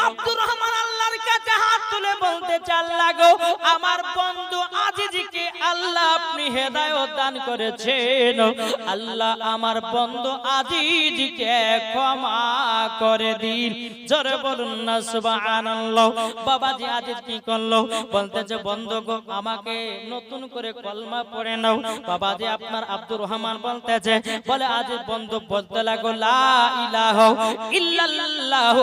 আব্দুর রহমান আল্লাহর কাছে হাত তুলে বলতে চাল লাগো আমার হেদায়ত দান করেছেন। আল্লাহ আমার বন্ধু আজিজকে ক্ষমা করে দিন। জোরে বলুন না, সুবহানাল্লাহ। বাবাজি আজিজ কি করল? বলতেছে বন্ধু গো, আমাকে নতুন করে কলমা পড়ে নাও। বাবাজি আপনার আব্দুর রহমান বলতেছে বলে, আজিজ বন্ধু, বলতে লাগো, লা ইলাহা ইল্লাল্লাহ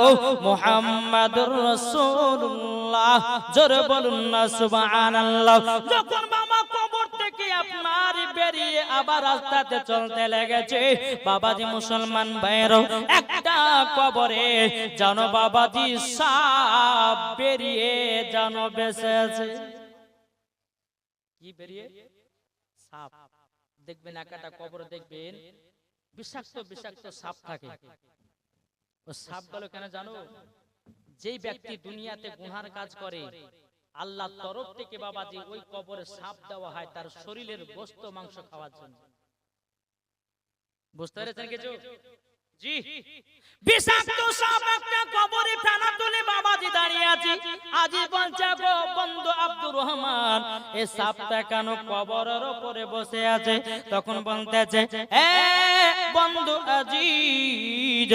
মুহাম্মাদুর রাসূলুল্লাহ। জোরে বলুন না, সুবহানাল্লাহ। যখন আপনার বেরিয়ে আবার রাস্তাতে চলতে লেগেছে। বাবাজি মুসলমান একটা কবরে, জানো বাবাজি, সাপ বেরিয়ে জানো সাপ। দেখবেন একটা কবর দেখবেন বিষাক্ত বিষাক্ত সাপ থাকে। ও সাপগুলো কেন জানো? যেই ব্যক্তি দুনিয়াতে কাজ করে আল্লাহ তরফ থেকে বাবা যে ওই কবরে সাপ দেওয়া হয় তার শরীরের গোস্ত মাংস খাওয়ার জন্য। বুঝতে পেরেছেন কিছু? জি। বিষাক্ত সাপ একটা কবরে প্রাণা তুলে বাবাজি দাঁড়িয়ে আছে। আজি বলছে বন্ধু আব্দুর রহমান। এই সাপটা কেন কবরের উপরে বসে আছে? তখন বলতেছে, এ বন্ধু আজিজ,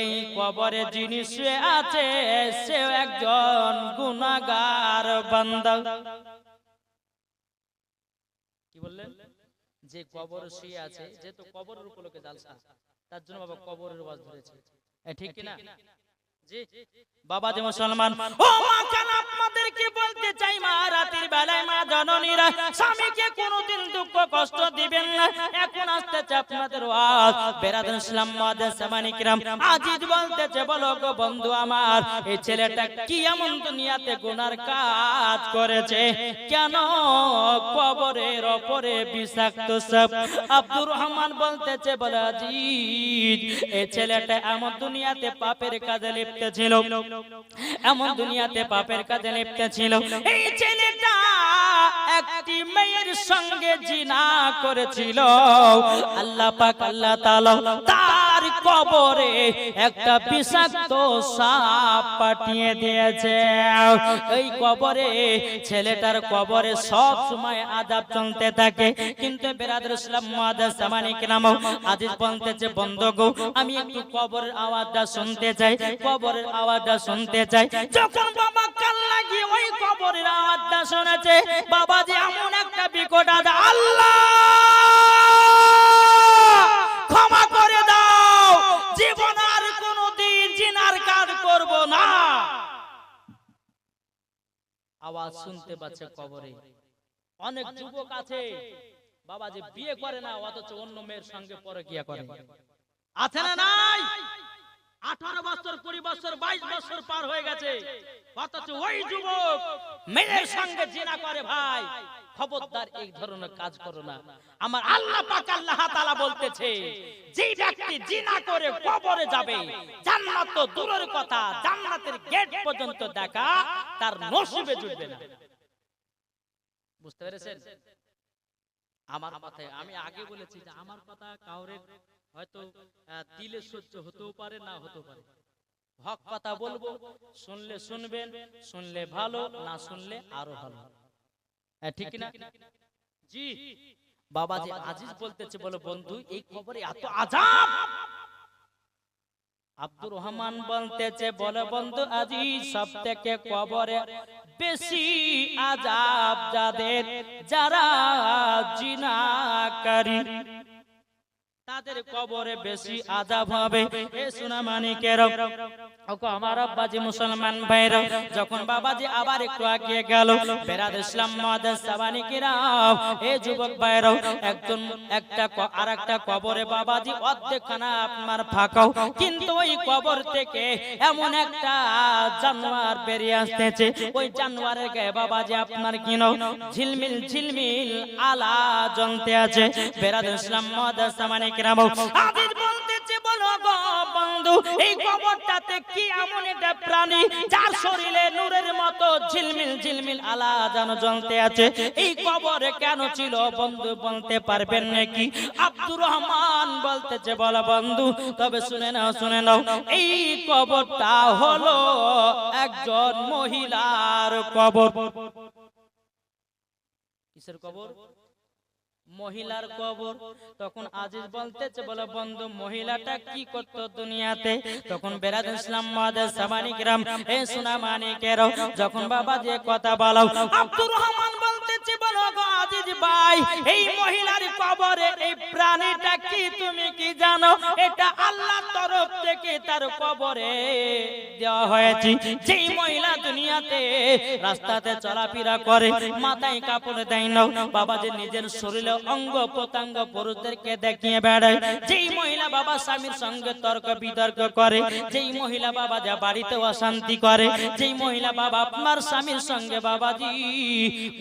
এই কবরে শুয়ে আছে সে একজন গুনাগার বান্দা। কি বললেন? যে কবর শুয়ে আছে যেহেতু কবরের উপলক্ষে জালসা তার জন্য বাবা কবরের ওয়াজ ধরেছে। ঠিক কিনা? বাবা যে মুসলমান ও মা কেন আপনাদেরকে বলতে চাই মা? রাতের বেলায় মা জননীরা স্বামীকে কোনোদিন দুঃখ কষ্ট দিবেন না। এখন আসতেছে আপনাদের ওয়াজ। বেরাদুল ইসলাম মাদের সামানিকরাম আজিজ বলতেছে বলো গো বন্ধু আমার এই ছেলেটা কি এমন দুনিয়াতে গুনার কাজ করেছে? কেন কবরের ওপরে বিষাক্ত সাপ আব্দুর রহমান বলতেছে বলে আজিজ এই ছেলেটা এমন দুনিয়াতে পাপের কাজে লিপ্ত ছিল এমন দুনিয়াতে পাপের কাজে লিপ্ত ছিল এই ছেলেটা একটি মেয়ের সঙ্গে জিনা করেছিল। আল্লাহ পাক, আল্লাহ তাআলা কবরে একটা বিষাক্ত সাপ পাঠিয়ে দিয়েছে। এই কবরে ছেলেটার কবরে সব সময় আযাব চলতে থাকে। কিন্তু বেরাদুল ইসলাম মুআদ্দাস সামানিক নাম আজিজ বলতেছে, বন্ধ গো, আমি একটু কবরের আওয়াজটা শুনতে চাই, কবরের আওয়াজটা শুনতে চাই। যখন বাবা কান লাগিয়ে ওই কবরের আওয়াজটা শুনেছে বাবা যে এমন একটা বিকট আজ আল্লাহ! আওয়াজ শুনতে পাচ্ছে কবরে। অনেক যুবক আছে। বাবা যে বিয়ে করে না অথচ অন্য মেয়ের সঙ্গে পরে গিয়া করে। আছে না নাই? আঠারো বছর কুড়ি বছর বাইশ বছর পার হয়ে গেছে। অথচ ওই যুবক মেয়ের সঙ্গে জেনা করে ভাই। খবরদার এই ধরনের কাজ করো না। আমার আল্লাহ পাক আল্লাহ তাআলা বলতেছে যে ব্যক্তি জিনা করে কবরে যাবে জান্নাত তো দূরের কথা জান্নাতের গেট পর্যন্ত দেখা তার নসিবে জুটবে না। বুঝতে পেরেছেন? আমার কথায় আমি আগে বলেছি যে আমার কথা কাউরে হয়তো দিলে সহ্য হতেও পারে না হতেও পারে। হক কথা বলব শুনলে শুনবেন শুনলে ভালো না শুনলে আরও ভালো। হ্যাঁ, ঠিক না জি। বাবা যে আজিজ বলতেছে বলো বন্ধু এই খবরে এত আজাব আব্দুর রহমান বলতেছে বলে বন্ধু আজিজ সব থেকে কবরে বেশি আজাব যাদের যারা জিনাকারী। তাদের কবরে বেশি আজাব হবে। এ সোনা মানিকের ওকে আমার আব্বাজি মুসলমান ভাইরা, যখন বাবাজি আবার একটু আগিয়ে গেল বেরাদ ইসলাম মাদাস সাবানিকেরাও এ যুবক ভাইরা, একজন একটা আর একটা কবরে বাবাজি অর্ধেকখানা আপনার ফাঁকাও কিন্তু ওই কবর থেকে এমন একটা জানোয়ার বেরিয়ে আসতেছে। ওই জানোয়ারের গায়ে বাবাজি আপনার কিনো ঝিলমিল ঝিলমিল আলা জ্বলতে আছে। বেরাদ ইসলাম মাদাস সাবানিকেরাও আদির বলতেছে বলো গো বন্ধু এই কবরটাতে কি এমন প্রাণী যার শরীরে নূরের মতো ঝিলমিল ঝিলমিল আলা যেন জ্বলতে আছে? এই কবরে কেন ছিল বন্ধু বলতে পারবেন নাকি? আব্দুর রহমান বলতেছে বলো বন্ধু তবে শুনে নাও শুনে নাও। এই কবরটা হলো একজন মহিলার কবর। কিসের কবর? মহিলার কবর। তখন আজিজ বলতেছে বলে বন্ধু মহিলাটা কি করত দুনিয়াতে? তখন বেরাদ ইসলাম মাদের সামানিক রাম এ সোনা মানিকের যখন বাবা দিয়ে কথা বলো আব্দুর রহমান আজিজ ভাই, এই মহিলার কবরে এই প্রাণীটা কি তুমি কি জানো? এটা তরফ থেকে তার কবরে দেওয়া হয়েছে। যেই মহিলা দুনিয়াতে রাস্তাতে চলাফেরা করে, মাথায় কাপড় দেয় না বাবা যে নিজের শরীরে অঙ্গ প্রত্যঙ্গ পুরুষদেরকে দেখিয়ে বেড়ায়। যেই মহিলা বাবা স্বামীর সঙ্গে তর্ক বিতর্ক করে, যেই মহিলা বাবা যা বাড়িতে অশান্তি করে, যেই মহিলা বাবা আপনার স্বামীর সঙ্গে বাবাজি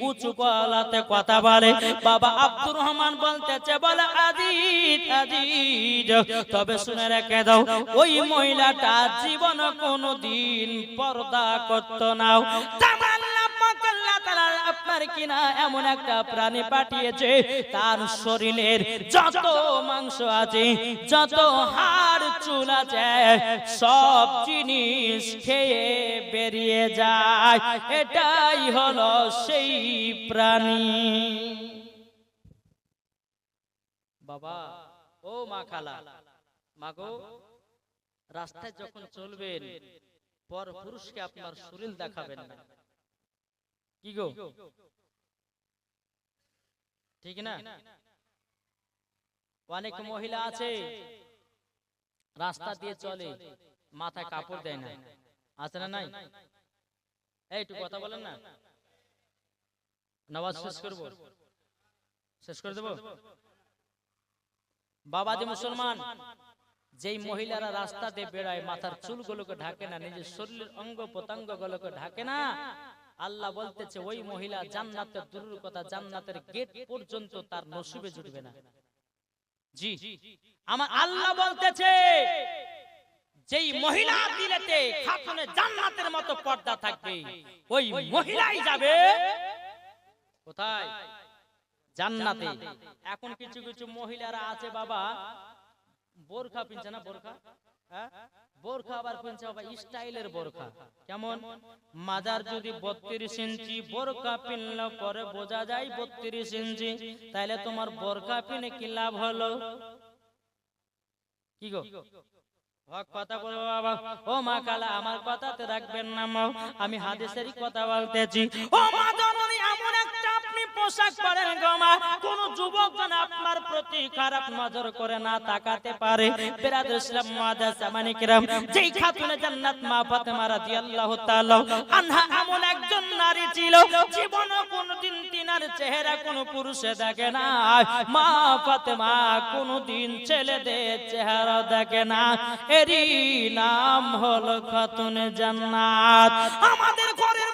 উঁচু গলাতে কথা বলে বাবা আব্দুর রহমান বলতেছে, বলে, আজিজ আজিজ, তবে শুনে রেখে দাও, ওই মহিলাটা জীবন কোনোদিন পর্দা করতো না। আপনার কিনা এমন একটা প্রাণী পাঠিয়েছে, তার শরীরের যত মাংস আছে, যত হাড়, চুল আছে, সব জিনিস খেয়ে বেরিয়ে যায়। এটাই হলো সেই প্রাণী। বাবা, ও মা খালা মাগো রাস্তায় যখন চলবেন, পর পুরুষকে আপনার শরীর দেখাবেন না। কি গো? ঠিক না? অনেক মহিলা আছে রাস্তা দিয়ে চলে মাথায় কাপড় দেয় না। আছে না নাই? একটু কথা বলেন না। শেষ করব? শেষ করে দেবো? বাবাজি মুসলমান যেই মহিলারা রাস্তা দিয়ে বেড়ায় মাথার চুলগুলোকে ঢাকে না নিজের শরীরের অঙ্গ প্রত্যঙ্গ গুলোকে ঢাকে না। আল্লাহ বলতেছে, ওই মহিলা জান্নাতের দূরের কথা জান্নাতের গেট পর্যন্ত তার নসিবে জুটবে না। জি। আমার আল্লাহ বলতেছে, যেই মহিলা দিলেতে খাতুনে জান্নাতের মতো পর্দা থাকবে, ওই মহিলাই যাবে কোথায়? জান্নাতে। এখন কিছু কিছু মহিলারা আছে, বাবা, বোরখা পিনছে না, বোরখা? হ্যাঁ? বোরখা আবার পিনছে বাবা স্টাইলের বোরখা। কেমন? মাজার যদি বত্রিশ ইঞ্চি বোরখা পিনলে পরে বোঝা যায় বত্রিশ ইঞ্চি। তাইলে তোমার বোরখা পিনে কি লাভ হলো? কি গো? কথা বলব বাবা। ও মা কালা, আমার কথাতে রাখবেন না মা। আমি হাদিসেরই কথা বলতেছি। ও মা এমন আপনি পোশাক পরেন গো মা। কোন যুবক যেন আপনার প্রতি খারাপ নজর করে না তাকাতে পারে। বিরাদ ইসলাম মুআদ্দাস সামানি কিরাম, যেই খাতুনে জান্নাত মা ফাতেমা রাদিয়াল্লাহু তাআলা আনহা এমন একজন নারী ছিল, জীবন কোনদিন তিনার চেহারা কোন পুরুষে দেখে না। মা ফাতেমা কোনদিন ছেলেদের চেহারা দেখে না। এরই নাম হলো খাতুনে জান্নাত। আমাদের ঘরের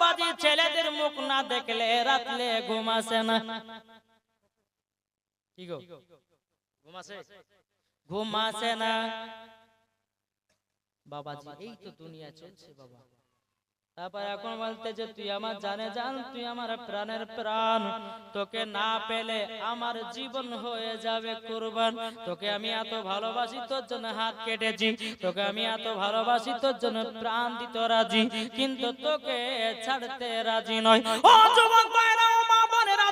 বাবাজি ছেলেদের মুখ না দেখলে রাতলে ঘুমাসে না। কি গো? ঘুমাসে ঘুমাসে না। বাবাজি, এই তো দুনিয়া চলছে বাবা। তারপর এখন বলতে যে, তুই আমার জানে জান, তুই আমার প্রাণের প্রাণ। তোকে না পেলে আমার জীবন হয়ে যাবে কুরবান। তোকে আমি এত ভালোবাসি, তোর জন্য হাত কেটেছি। তোকে আমি এত ভালোবাসি, তোর জন্য প্রাণ দিতে রাজি। কিন্তু তোকে ছাড়তে রাজি নয় ও যুবক ভাইরা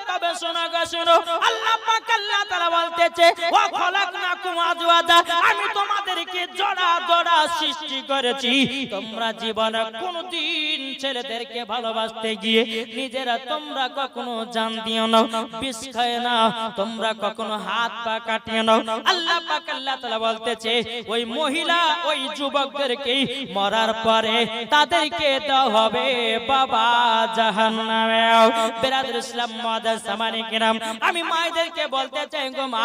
তবে শোনো গো শোনো। আল্লাহ পাক আল্লাহ তাআলা বলতেছে ওয়া খলাকনাকুম আজওয়াজা, আমি তোমাদেরকে জোড়া জোড়া সৃষ্টি করেছি। তোমরা জীবনে কোনদিন ছেলেদেরকে ভালোবাসতে গিয়ে নিজেরা তোমরা কখনো জান দিও না, বিষ খায় না। তোমরা কখনো হাত পা কাটিয়ে নাও আল্লাহ পাক আল্লাহ তাআলা বলতেছে, ওই মহিলা, ওই যুবকদেরকে মরার পরে তাদেরকে দেওয়া হবে বাবা জাহান্নামে বেরাদুল ইসলাম মাদার সামানি কিরাম। আমি মায়েদেরকে বলতে চাই গো মা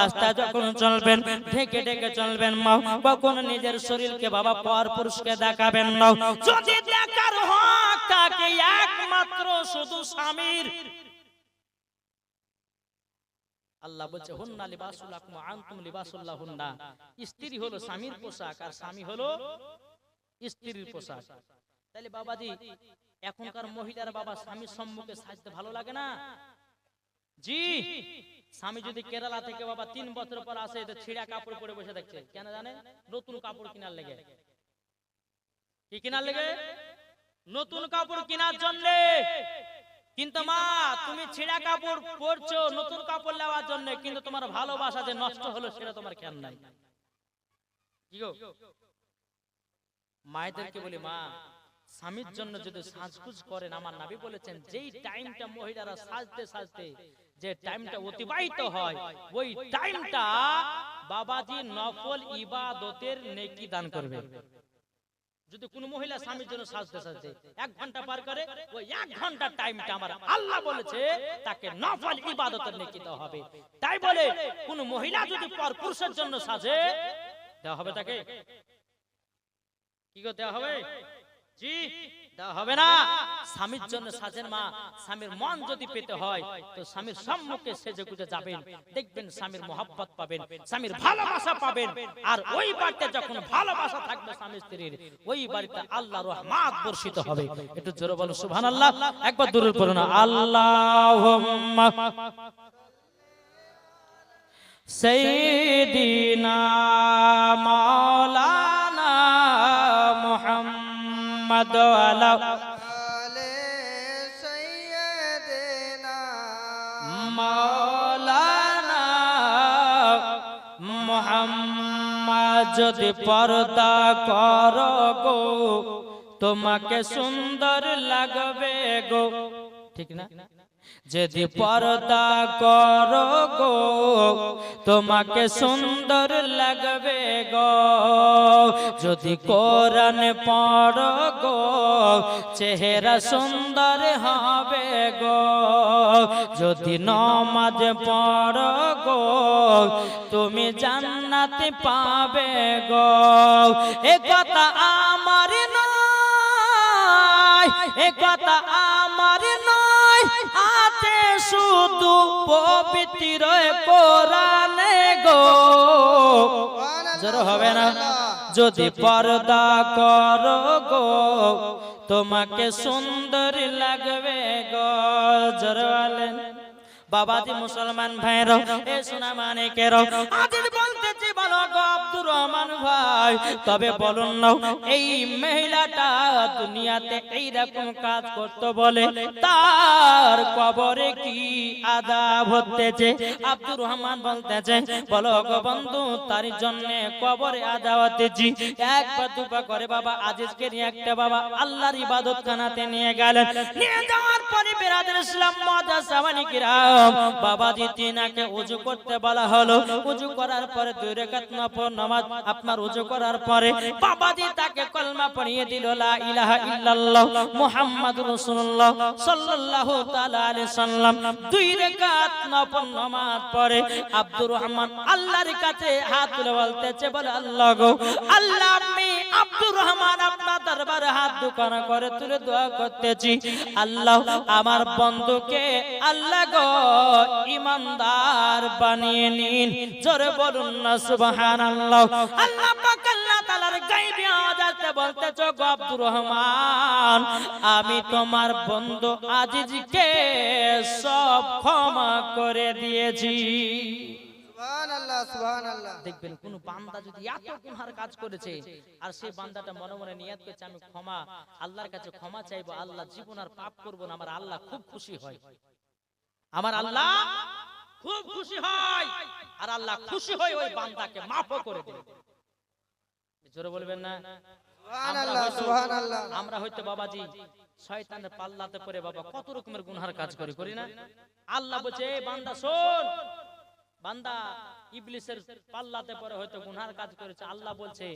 রাস্তা যখন চলবেন ঢেকে ঢেকে চলবেন মা কখনো নিজের শরীরকে বাবা পর পুরুষকে দেখাবেন না যদি দেখার হক তাকে একমাত্র শুধু স্বামীর। আল্লাহ বলছে হুন্না লিবাসুল আনতুম লিবাসুল্লাহ হুন্না স্ত্রী হলো স্বামীর পোশাক আর স্বামী হলো স্ত্রীর পোশাক। তাহলে বাবাজি, এখনকার মহিলার বাবা স্বামীর সম্মুখে সাজতে ভালো লাগে না? জি, স্বামী যদি কেরালা থেকে বাবা তিন বছর পর আসে ছিঁড়া কাপড় পরে বসে থাকছে। কেন জানে নতুন কাপড় কেনার লেগে। কি কেনার লেগে? নতুন কাপড় কেনার জন্য। কিন্তু মা, তুমি ছেঁড়া কাপড় পরছো, নতুন কাপড় নেওয়ার জন্য, কিন্তু তোমার ভালোবাসা যে নষ্ট হলো, সেটা তোমার খেয়াল নাই? মায়েদেরকে বলি, মা স্বামীর জন্য যদি সাজগুজ করেন আমার নাবি বলেছেন যেই টাইমটা মহিলারা সাজতে সাজতে যে টাইমটা অতিবাহিত হয় ওই টাইমটা বাবাজি নফল ইবাদতের নেকি দান করবে। যদি কোন মহিলা স্বামীর জন্য সাজতে সাজতে এক ঘণ্টা পার করে ওই এক ঘণ্টা টাইমটা আমার আল্লাহ বলেছে তাকে নফল ইবাদতের নেকি দেওয়া হবে। তাই বলে কোন মহিলা যদি পর পুরুষের জন্য সাজে দেওয়া হবে তাকে? কি করে দেওয়া হবে? জি হবে না। স্বামীর জন্য সাজেন মা স্বামীর মন যদি পেতে হয় তো স্বামীর সম্মুখে সেজে গুজে যাবেন। দেখবেন স্বামীর পাবেন স্বামীর ভালোবাসা পাবেন। আর ওই বাড়িতে যখন ভালোবাসা থাকবে স্বামী স্ত্রীর ওই বাড়িতে আল্লাহ রহমাত বর্ষিত হবে। একটু জোরে বলো একবার না মোহাম্মদ আলাও যদি পর্দা কর গো তোমাকে সুন্দর লাগবে গো। ঠিক না? যদি পর্দা কর গো তোমাকে সুন্দর লাগবে গো। যদি কোরআন পড় গো চেহারা সুন্দর হবে গো। যদি নমাজ পড় গো তুমি জান্নাতে পাবে গো। এ কথা আমার নয় এ কথা আমার নয়। শুধু পবিত্র কোরআনে গো। জোর হবে না? যদি পর্দা কর গো, তোমাকে সুন্দর লাগবে গো। জোর বাবা বাবাজি মুসলমান ভাইর এ সোনা মানে কেরো আজিজ রহমান ভাই, তবে বলুন না, এই মহিলাটা দুনিয়াতে এই রকম কাজ করতে বলে, তার কবরে কি আদাব হতেছে? আব্দুর রহমান বলতেছে, বলো গো বন্ধু, তার জন্য কবরে আদাব হতেছি। এক পা দুপা করে বাবা আজিজকে নিয়ে একটা বাবা আল্লাহর ইবাদত খানাতে নিয়ে গেলেন নিয়ে যাওয়ার পরে বেরাদের ইসলাম, মজা সামানি কিরাম। বাবাজি তিনাকে উজু করতে বলা হলো। উজু করার পরে দুই রেখাত নফল নামাজ আপনার উজু করার পরে বাবাজি তাকে কলমা পড়িয়ে দিল, লা ইলাহা ইল্লাল্লাহ রাসূলুল্লাহ সাল্লাল্লাহু তাআলা আলাইহি সাল্লাম। দুই রাকাত নফল নামাজ পড়ে আব্দুর রহমান আল্লাহর কাছে হাত তুলে বলতেছে, বলে, আল্লাহ গো, আল্লাহ আব্দুর রহমান আপনার দরবারে হাত দুখানা করে তুলে দোয়া করতেছি। আল্লাহ আমার বন্ধুকে আল্লাহ গো, ইমানদার বানিয়ে নিন। জোরে বলুন না, সুবহানাল্লাহ। আল্লাহ পাক আল্লাহ তাআলার গায়বী আওয়াজে বলতেছো, গো আব্দুর রহমান, আমি তোমার বন্ধু আজিজকে সব ক্ষমা করে দিয়েছি। সুবহানাল্লাহ। দেখবেন কোন বান্দা যদি এত গুনহার কাজ করেছে আর সেই বান্দাটা মনে মনে নিয়াত করছে আমি ক্ষমা আল্লাহর কাছে ক্ষমা চাইব আল্লাহ জীবন আর পাপ করব না আমার আল্লাহ খুব খুশি হয়। আমার আল্লাহ খুব খুশি হয় আর আল্লাহ খুশি হয় ওই বান্দাকে মাফও করে দেবে। জোরে বলবেন না? আমরা সুবহানাল্লাহ হয়তো- সুবহানাল্লাহ। আমরা হয়তো বাবাজি শয়তানের পাল্লাতে পড়ে বাবা কত রকমের গুনহার কাজ করি করি না? আল্লাহ বলছে "এই বান্দা শোন বান্দা, ইবলিসের পাল্লাতে পরে হয়তো গুনহার কাজ করেছে। আল্লাহ বলছে,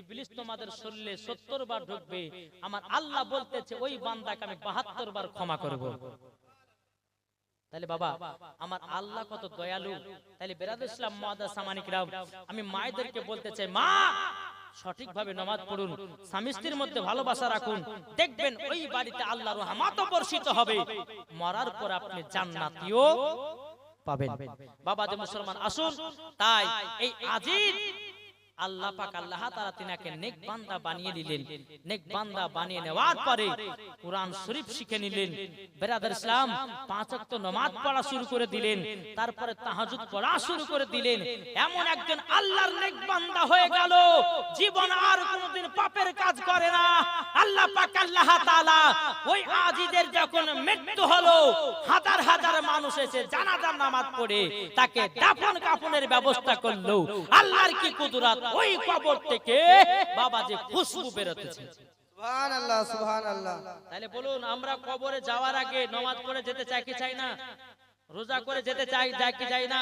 ইবলিস তোমাদের শরীরে 70 বার ঢুকবে। আমার আল্লাহ বলতেছে, ওই বান্দাকে আমি 72 বার ক্ষমা করব। তাহলে বাবা, আমার আল্লাহ কত দয়ালু। তাহলে বেরাদ ইসলাম মাদা সামানিকরাম আমি মায়েদেরকে বলতে চাই, মা, সঠিকভাবে নমাজ পড়ুন, স্বামী স্ত্রীর মধ্যে ভালোবাসা রাখুন। দেখবেন ওই বাড়িতে আল্লাহ রহমাত বর্ষিত হবে। মরার পর আপনি জান্নাতিও পাবেন। বাবা যে মুসলমান আসুন তাই এই আজিজ আল্লাহ পাক আল্লাহ তাআলা তিনাকে নেক বান্দা বানিয়ে দিলেন। নেক বান্দা বানিয়ে নেওয়ার পরে কোরআন শরীফ শিখে নিলেন। বেরাদার ইসলাম পাঁচ ওয়াক্ত নামাজ পড়া শুরু করে দিলেন। তারপরে তাহাজ্জুদ পড়া শুরু করে দিলেন। এমন একজন আল্লাহর নেক বান্দা হয়ে গেল জীবন আর কোনোদিন পাপের কাজ করে না। আল্লাহ পাক আল্লাহ তাআলা ওই আজিদের যখন মৃত্যু হলো হাজার হাজার মানুষ এসে জানাজার নামাজ পড়ে তাকে দাফন কাফনের ব্যবস্থা করল। আল্লাহর কি কুদরত? ওই কবর থেকে বাবা যে খুশবু বেরোতেছে। সুবহান আল্লাহ সুবহান তাহলে বলুন আমরা কবরে যাওয়ার আগে নামাজ পড়ে যেতে চাই কি চাই না? রোজা করে যেতে চাই যাই কি চাই না?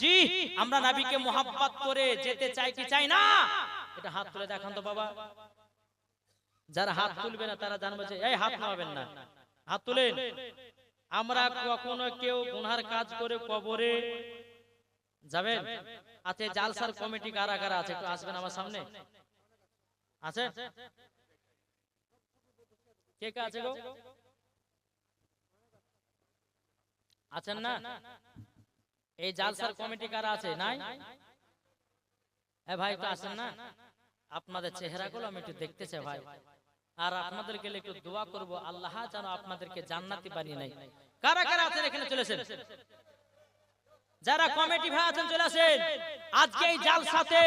জি আমরা নবীকে মোহাব্বত করে যেতে চাই কি চাই না? এটা হাত তুলে দেখান তো বাবা। যারা হাত তুলবে না তারা জানবে যে এই হাত নামাবেন না। হাত তুলেন। আমরা কখনো কেউ গুনহার কাজ করে কবরে যাবেন? আচ্ছা জালসার কমিটি কারা কারা আছে? একটু আসবেন আমার সামনে। আছে? কে কে আছে গো? আছেন না? এই জালসার কমিটি কারা আছে? নাই? এ ভাই একটু আছেন না? আপনাদের চেহারাগুলো আমি একটু দেখতে চাই ভাই। আর আপনাদেরকে একটু দোয়া করব, আল্লাহ যেন আপনাদেরকে জান্নাতি বানিয়ে নেয়। কারা কারা আছেন এখানে চলেছেন যারা কমিটি ভাই আছেন চলে আসেন। আজকে এই জাল সাথে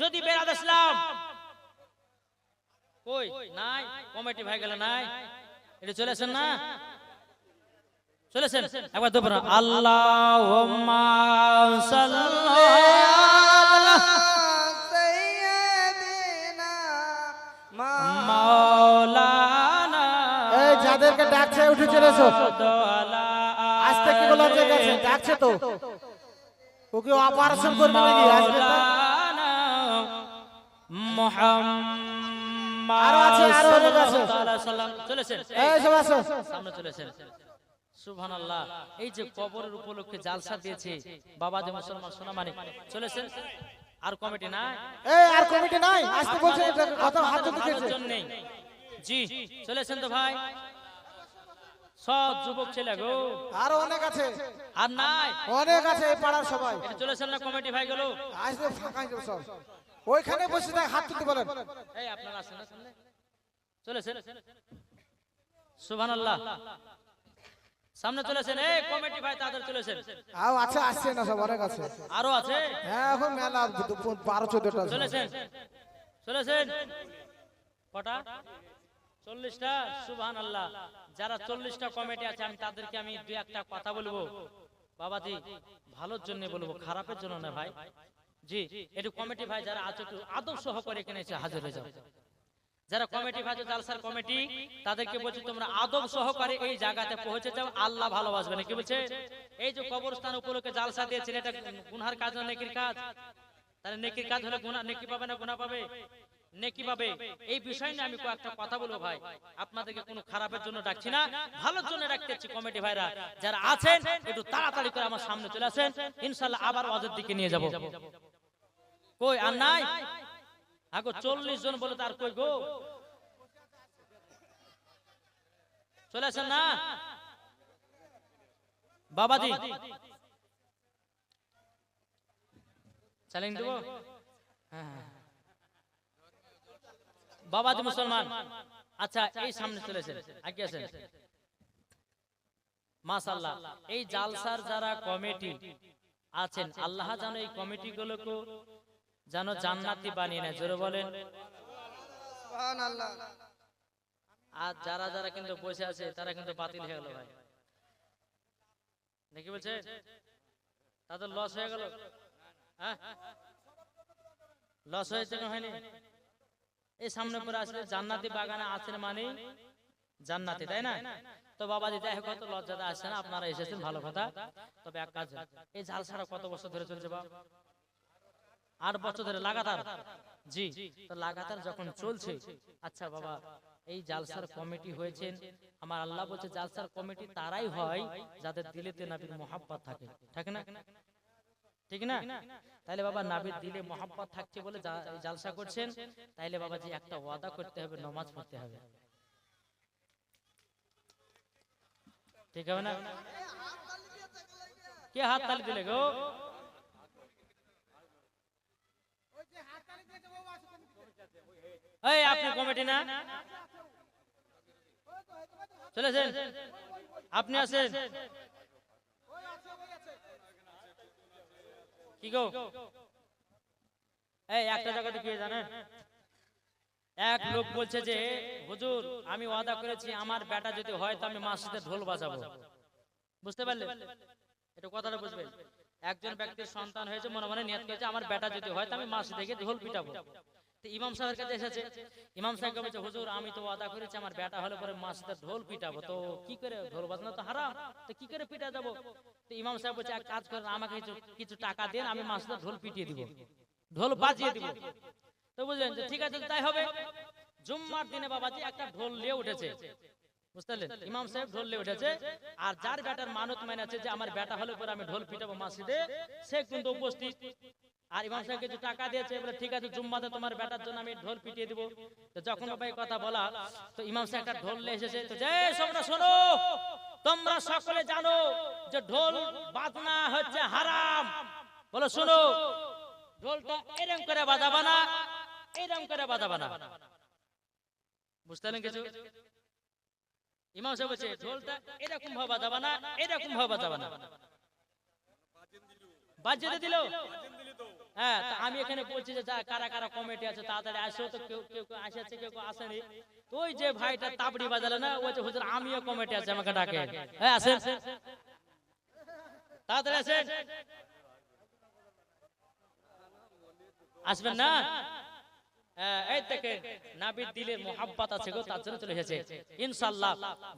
যদি বেরাদ ইসলাম। কই? নাই? কমিটি ভাই গেল নাই? এটা চলেছেন না? চলেছেন একবার বলুন আল্লাহুম্মা সাল্লাল্লাহু যাদেরকে ডাকছে উঠে চলে এসো। আজকে কি বলার জায়গা আছে ডাকছে তো। ওকে অপারেশন করবে নাকি? আসবে তো? মাওলানা মুহাম্মদ আরও আছে, আরও অনেক আছে। সাল্লাল্লাহু আলাইহি সাল্লাম চলেছেন এই সব আসো। সামনে চলেছেন সুবহানাল্লাহ। এই যে কবরের উপলক্ষে জালসা দিয়েছে বাবা যে মুসলমান সোনা মানিক চলেছেন? আর কমিটি না এই আর কমিটি নাই? আসতে বলছে কথা হাত তুলতে নেই। জি চলেছেন তো ভাই? সব যুবক ছেলে গো। আরও অনেক আছে। আর নাই। অনেক আছে এই পাড়ার সবাই। এটা চলেছেন না কমিটি ভাই গুলো। আসবে ফাঁকা সব। ওইখানে বসে থাকে হাত তুলতে বলেন এই আপনারা আছেন না সামনে। চলেছেন সুবহানাল্লাহ। সামনে চলেছেন এই কমিটি ভাই তাদের চলেছেন আও আছে আসছে না সব অনেক আছে। আরও আছে? হ্যাঁ এখন মেলা দু- বারো চোদ্দটা আছে। চলেছেন চলেছেন কটা? চল্লিশটা? আল্লাহ যারা চল্লিশটা কমিটি আছে, আমি তাদেরকে আমি একটা কথা বলব। বাবাজি, ভালোর জন্য বলব, খারাপের জন্য না ভাই। জি কমিটি ভাই যারা আছে, একটু আদব সহকারে হাজির হয়ে যারা কমিটি ভাই জালসার কমিটি, তাদেরকে বলছি তোমরা আদব সহকারে এই জায়গাতে পৌঁছে যাও, আল্লাহ ভালোবাসবে না, কি বলছে? এই যে কবরস্থান উপলক্ষে জালসা দিয়েছেন, এটা গুনহার কাজ না নেকির কাজ? তাহলে নেকির কাজ হলে গুনা নেকি পাবে না গুনাহ পাবে? নেকি পাবে এই বিষয় নিয়ে আমি কয়েকটা কথা বলব ভাই। আপনাদেরকে কোনো খারাপের জন্য ডাকছি না ভালোর জন্য ডাকতেছি কমিটি ভাইরা। যারা আছেন একটু তাড়াতাড়ি করে আমার সামনে চলে আসেন। ইনশাআল্লাহ আবার ওয়াজের দিকে নিয়ে যাব। কই আর নাই? আগো চল্লিশ জন বলে তার কই গো? চলে আসেন না? বাবাজি। চ্যালেঞ্জ দেবো? হ্যাঁ। বাবাজি মুসলমান। আচ্ছা এই সামনে চলেছেন। আগে আছেন মাশাআল্লাহ। এই জালসার যারা কমিটি আছেন আল্লাহ যেন এই কমিটি গুলোকে যেন জান্নাতি বানিয়ে নেয়। জোরে বলেন। আর যারা যারা কিন্তু বসে আছে তারা কিন্তু বাতিল হয়ে গেল ভাই। নাকি বলছে তাদের লস হয়ে গেল? হ্যাঁ? লস হয়েছে না হয়নি? এই সামনে পরে আসলে জান্নাতি বাগানে আছেন মানে জান্নাতি তাই না? তো বাবা হোক কত লজ্জাতে আসছে না আপনারা এসেছেন ভালো কথা। তবে এক কাজ এই জাল ছাড়া কত বছর ধরে চলছে বা আট বছর ধরে লাগাতার। জি তো লাগাতার যখন চলছে আচ্ছা বাবা এই জালসার কমিটি হয়েছেন আমার আল্লাহ বলছে জালসার কমিটি তারাই হয় যাদের দিলেতে নাবির মোহাব্বত থাকে থাকে না। ঠিক না? তাইলে বাবা নাবির দিলে মোহাব্বত থাকছে বলে জালসা করছেন। তাইলে বাবা যে একটা ওয়াদা করতে হবে, নমাজ পড়তে হবে। ঠিক হবে না? কে হাত তালি দিলে গো? এই, আপনি কমিটি না? চলেছেন? আপনি আছেন? কি গো? এই, একটা জায়গাতে কি জানেন? এক লোক বলছে যে, হুজুর, আমি ওয়াদা করেছি আমার বেটা যদি হয় তো আমি মাসিতে ঢোল বাজাবো। বুঝতে পারলে? এটা কথাটা বুঝবেন। একজন ব্যক্তির সন্তান হয়েছে, মনে মনে নিয়ত করেছে, আমার বেটা যদি হয় তো আমি মাসি থেকে ঢোল পিটাবো। ইমাম সাহেবের কাছে এসেছে, ইমাম সাহেব বলছে, হুজুর, আমি তো ওয়াদা করেছি, আমার বেটা হলে পরে মাসিতে ঢোল পিটাবো। তো কি করে ঢোল বাজানো তো হারাম, তো কি করে পিটা যাব তো ইমাম সাহেব বলছে, এক কাজ করেন, আমাকে কিছু কিছু টাকা দেন, আমি মাসিতে ঢোল পিটিয়ে দিব, ঢোল বাজিয়ে দিব। তো বুঝলেন যে ঠিক আছে, তাই হবে। জুম্মার দিনে বাবাজি একটা ঢোল নিয়ে উঠেছে। বুঝতে ইমাম সাহেব ঢোল নিয়ে উঠেছে, আর যার বেটার মানত মানে আছে যে, আমার বেটা হলে পরে আমি ঢোল পিটাবো মসজিদে সে কিন্তু উপস্থিত। আর ইমাম সাহেব কিছু টাকা দিয়েছে, বলে, ঠিক আছে, জুম্মাতে তোমার বেটার জন্য আমি ঢোল পিটিয়ে দিব। তো যখন এই কথা বলা, তো ইমাম সাহেব একটা ঢোল নিয়ে এসেছে, তো যে তোমরা শোনো, তোমরা সকলে জানো যে ঢোল বাজনা হচ্ছে হারাম। বলো, শোনো, ঢোলটা এরকম করে বাজাবা না এরকম করে বাজাবা না। বুঝতে কিছু? ইমাম সাহেব বলছে, ঢোলটা এরকম ভাবে বাজাবা না, এরকম ভাবে বাজাবা না। বাজিয়ে দিল। হ্যাঁ আমি এখানে বলছি যে কারা কারা কমিটি আছে, তাড়াতাড়ি আসো তো, কেউ কেউ কেউ আসেছে কেউ কেউ আসেনি তো ওই যে ভাইটা তাবড়ি বাজালে না ওই যে হুজুর, আমিও কমিটি আছে, আমাকে ডাকে। হ্যাঁ আসেন। তাড়াতাড়ি আসেন। আসবেন না? এই দেখেন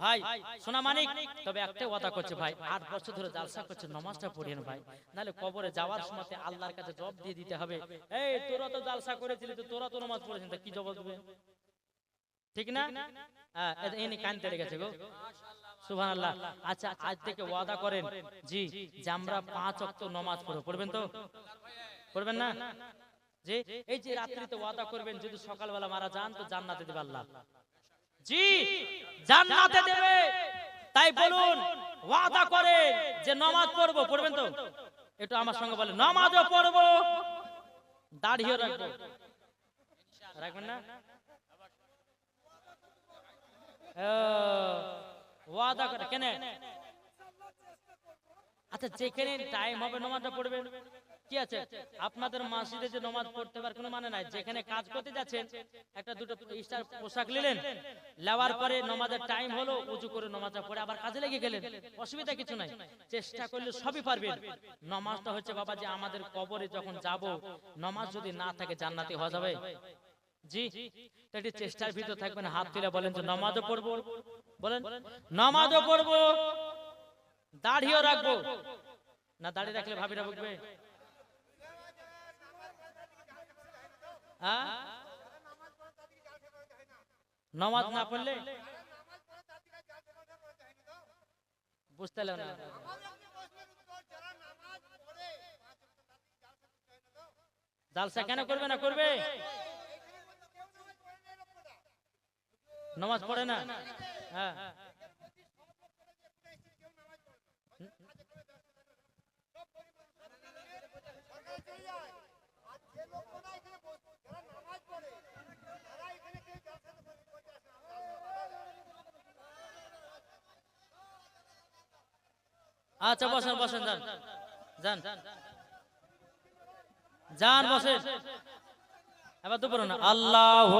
ভাই, সোনা তবে একটা করছে ভাই, আট বছর ধরে জালসা করছে ভাই। নাহলে কবরে যাওয়ার সময় আল্লাহর কাছে তোরা তো জালসা তো তোরা তো পড়েছিস কি ঠিক না? হ্যাঁ এনে কানতে লেগেছে গো। আচ্ছা আজ থেকে ওয়াদা করেন। জি আমরা পাঁচ পড়বেন তো? পড়বেন না? যে এই যে রাত্রিতে ওয়াদা করবেন যদি সকালবেলা মারা যান তো জান্নাতে দেবে আল্লাহ। জি জান্নাতে দেবে। তাই বলুন ওয়াদা করেন যে নামাজ পড়ব পড়বেন তো? একটু আমার সঙ্গে বলেন নামাজও পড়ব। দাড়িও রাখব। রাখবেন না? ওয়াদা করে কেন? আচ্ছা যেখানে টাইম হবে নামাজটা পড়বেন। কি আছে? আপনাদের মসজিদে যে নামাজ পড়তে পার কোনো মানে নাই। যেখানে কাজ করতে যাচ্ছেন, একটা দুটো স্টার পোশাক নিলেন নেওয়ার পরে নামাজের টাইম হলো, উজু করে নামাজটা পড়ে আবার কাজে লেগে গেলেন। অসুবিধা কিছু নাই। চেষ্টা করলে সবই পারবেন। নামাজটা হচ্ছে, বাবা, যে আমাদের কবরে যখন যাব, নামাজ যদি না থাকে, জান্নাতি হওয়া যাবে। জি? তো এটি চেষ্টার ভিতর থাকবেন, হাত তুলে বলেন যে, নামাজও পড়ব। বলেন, নামাজও পড়ব। দাড়িও রাখব। না, দাড়ি রাখলে ভাবিরা বুঝবে হ্যাঁ? নামাজ না পড়লে? বুঝতে না। জালসা কেন করবে না করবে? নামাজ পড়ে না? হ্যাঁ। আচ্ছা, আচ্ছা বসেন বসেন যান। যান। যান বসেন। এবার তো পড়ুন আল্লাহ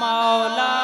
মাওলা